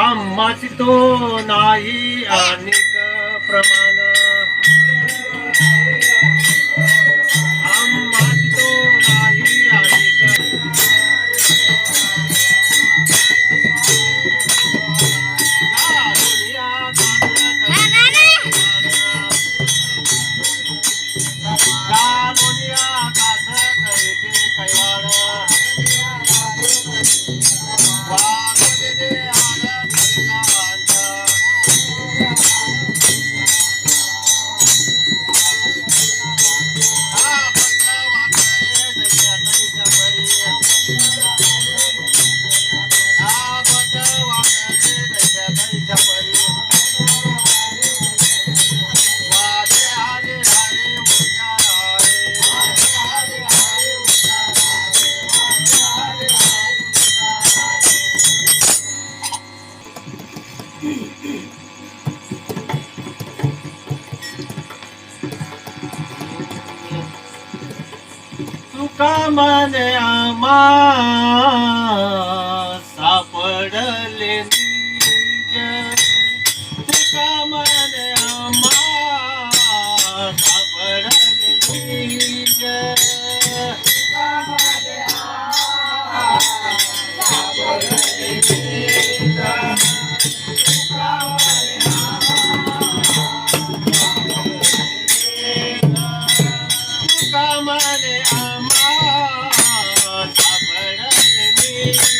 आम्हाची तो नाही अनेक प्रमाण. कामाने आमा सापडले कामाने आमा सापडले कामाने आ Thank you.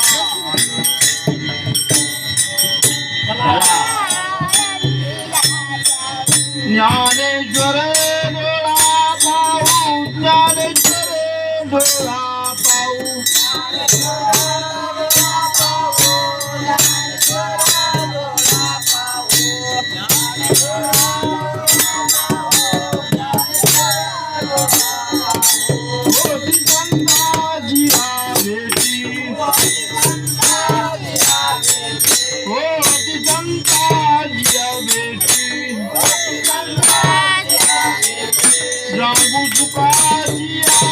Thank you. Frango do Cadeado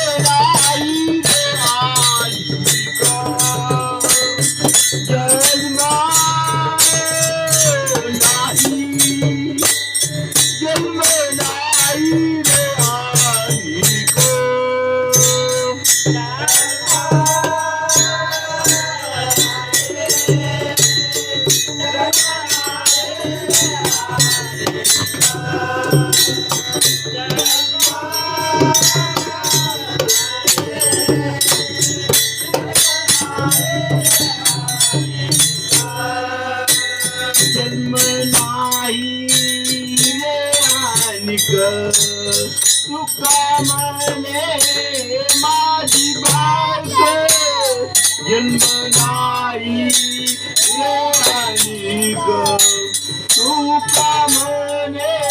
मने माझी बाग जन्म नाही ग तुका मने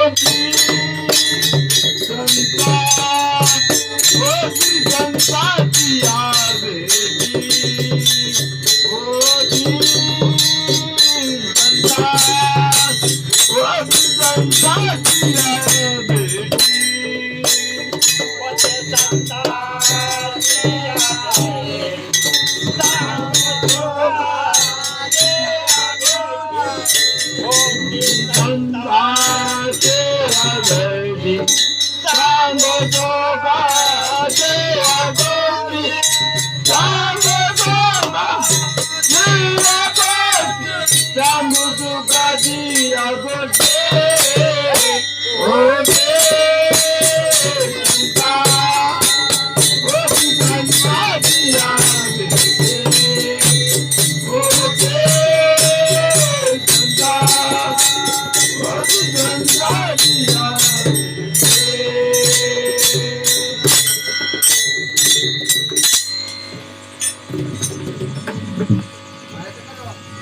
सांगतो.